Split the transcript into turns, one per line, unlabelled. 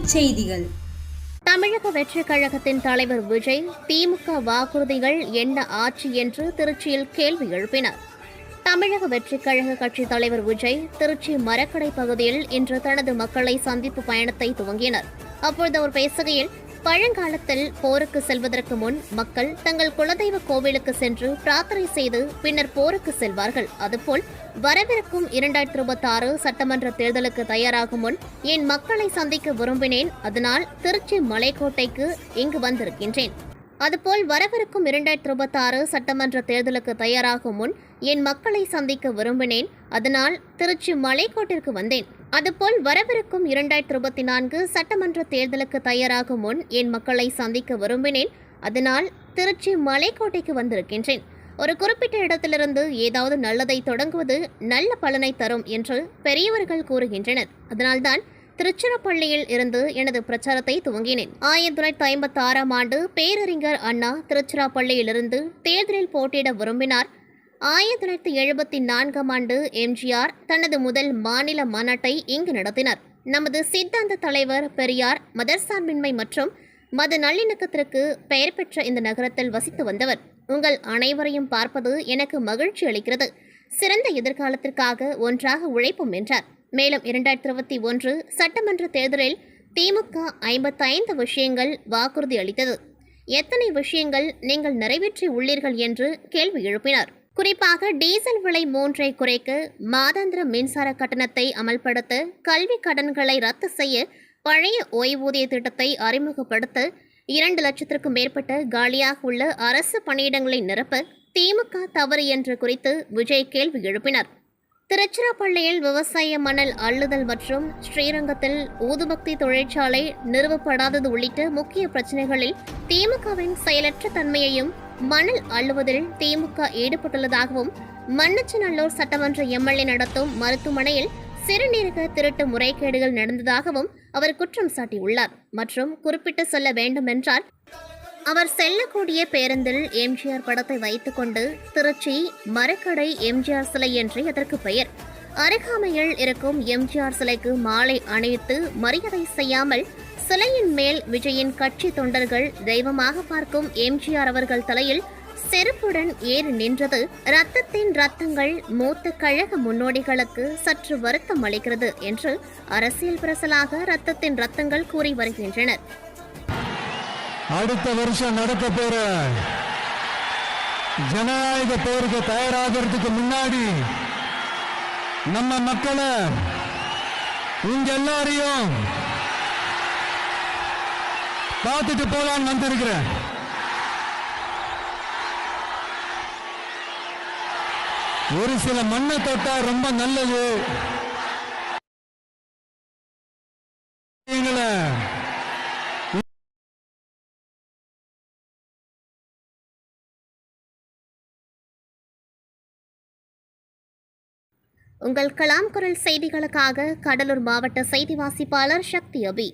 செய்திகள்.
தமிழக வெற்றிக் கழகத்தின் தலைவர் விஜய் திமுக வாக்குறுதிகள் என்ன ஆட்சி என்று திருச்சியில் கேள்வி எழுப்பினார். தமிழக வெற்றிக் கழக கட்சித் தலைவர் விஜய் திருச்சி மரக்கடை பகுதியில் இன்று தனது மக்களை சந்திப்பு பயணத்தை துவங்கினார். அப்பொழுது அவர் பேசுகையில் பழங்காலத்தில் போருக்கு செல்வதற்கு முன் மக்கள் தங்கள் குலதெய்வ கோவிலுக்கு சென்று பிரார்த்தனை செய்து பின்னர் போருக்கு செல்வார்கள். அதுபோல் வரவிருக்கும் இரண்டாயிரத்தி இருபத்தி ஆறு சட்டமன்ற தேர்தலுக்கு தயாராகும் முன் என் மக்களை சந்திக்க விரும்பினேன். அதனால் திருச்சி மலைக்கோட்டைக்கு இங்கு வந்திருக்கின்றேன். அதுபோல் வரவிருக்கும் இரண்டாயிரத்தி இருபத்தி ஆறு சட்டமன்ற தேர்தலுக்கு தயாராகும் முன் என் மக்களை சந்திக்க விரும்பினேன். அதனால் திருச்சி மலைக்கோட்டிற்கு வந்தேன். அதுபோல் வரவிருக்கும் இரண்டாயிரத்தி இருபத்தி நான்கு சட்டமன்ற தேர்தலுக்கு தயாராகும் முன் என் மக்களை சந்திக்க விரும்பினேன். அதனால் திருச்சி மலைக்கோட்டைக்கு வந்திருக்கின்றேன். ஒரு குறிப்பிட்ட இடத்திலிருந்து ஏதாவது நல்லதை தொடங்குவது நல்ல பலனை தரும் என்று பெரியவர்கள் கூறுகின்றனர். அதனால்தான் திருச்சிராப்பள்ளியில் இருந்து எனது பிரச்சாரத்தை துவங்கினேன். ஆயிரத்தி தொள்ளாயிரத்தி ஐம்பத்தி ஆறாம் ஆண்டு பேரறிஞர் அண்ணா திருச்சிராப்பள்ளியிலிருந்து தேர்தலில் போட்டியிட விரும்பினார். ஆயிரத்தி தொள்ளாயிரத்தி எழுபத்தி நான்காம் ஆண்டு எம்ஜிஆர் தனது முதல் மாநில மாநாட்டை இங்கு நடத்தினார். நமது சித்தாந்த தலைவர் பெரியார் மதர்சார்பின்மை மற்றும் மத நல்லிணக்கத்திற்கு பெயர் பெற்ற இந்த நகரத்தில் வசித்து வந்தவர். உங்கள் அனைவரையும் பார்ப்பது எனக்கு மகிழ்ச்சி அளிக்கிறது. சிறந்த எதிர்காலத்திற்காக ஒன்றாக உழைப்போம் என்றார். மேலும் இரண்டாயிரத்தி இருபத்தி ஒன்று சட்டமன்ற தேர்தலில் திமுக ஐம்பத்தைந்து விஷயங்கள் வாக்குறுதி அளித்தது. எத்தனை விஷயங்கள் நீங்கள் நிறைவேற்றி உள்ளீர்கள் என்று கேள்வி எழுப்பினார். குறிப்பாக டீசல் விலை மூன்றை குறைக்க மாதாந்திர மின்சார கட்டணத்தை அமல்படுத்த கல்வி கடன்களை ரத்து செய்ய பழைய ஓய்வூதிய திட்டத்தை அறிமுகப்படுத்த இரண்டு லட்சத்திற்கும் மேற்பட்ட காலியாக உள்ள அரசு பணியிடங்களை நிரப்ப திமுக தவறு என்று குறித்து விஜய் கேள்வி எழுப்பினார். திருச்சிராப்பள்ளியில் விவசாய மணல் அள்ளுதல் மற்றும் ஸ்ரீரங்கத்தில் ஊதுபக்தி தொழிற்சாலை நிறுவப்படாதது உள்ளிட்ட முக்கிய பிரச்சனைகளில் திமுகவின் செயலற்ற தன்மையையும் மணல் அள்ளுவதில் திமுக ஈடுபட்டுள்ளதாகவும் மன்னச்சநல்லூர் சட்டமன்ற எம்எல்ஏ நடத்தும் மருத்துவமனையில் சிறுநீரக திருட்டு முறைகேடுகள் நடந்ததாகவும் அவர் குற்றம் சாட்டியுள்ளார். மற்றும் குறிப்பிட்டு சொல்ல வேண்டுமென்றால் அவர் செல்லக்கூடிய பேருந்தில் எம்ஜிஆர் படத்தை வைத்துக்கொண்டு திருச்சி மரக்கடை எம்ஜிஆர் சிலை என்று அதற்கு பெயர். அருகாமையில் இருக்கும் எம்ஜிஆர் சிலைக்கு மாலை அணிவித்து மரியாதை செய்யாமல் சிலையின் மேல் விஜயின் கட்சி தொண்டர்கள் தெய்வமாக பார்க்கும் எம்ஜிஆர் அவர்கள் தலையில் செருப்புடன் ஏறி நின்றது. ரத்தத்தின் ரத்தங்கள் மூத்த கழக முன்னோடிகளுக்கு சற்று வருத்தம் அளிக்கிறது என்று அரசியல் பிரசலாக ரத்தத்தின் ரத்தங்கள் கூறி வருகின்றனர்.
அடுத்த வருஷம் நடக்க போற ஜனநாயக போருக்கு தயாராகிறதுக்கு முன்னாடி நம்ம மக்களை உங்க எல்லாரையும் பார்த்துட்டு போலான்னு வந்திருக்கிறேன். ஒரு சில மண்ணை தொட்டா ரொம்ப நல்லது.
உங்கள் கலாம் குரல் செய்திகளுக்காக கடலூர் மாவட்ட செய்தி வாசிப்பாளர் சக்தி அபி.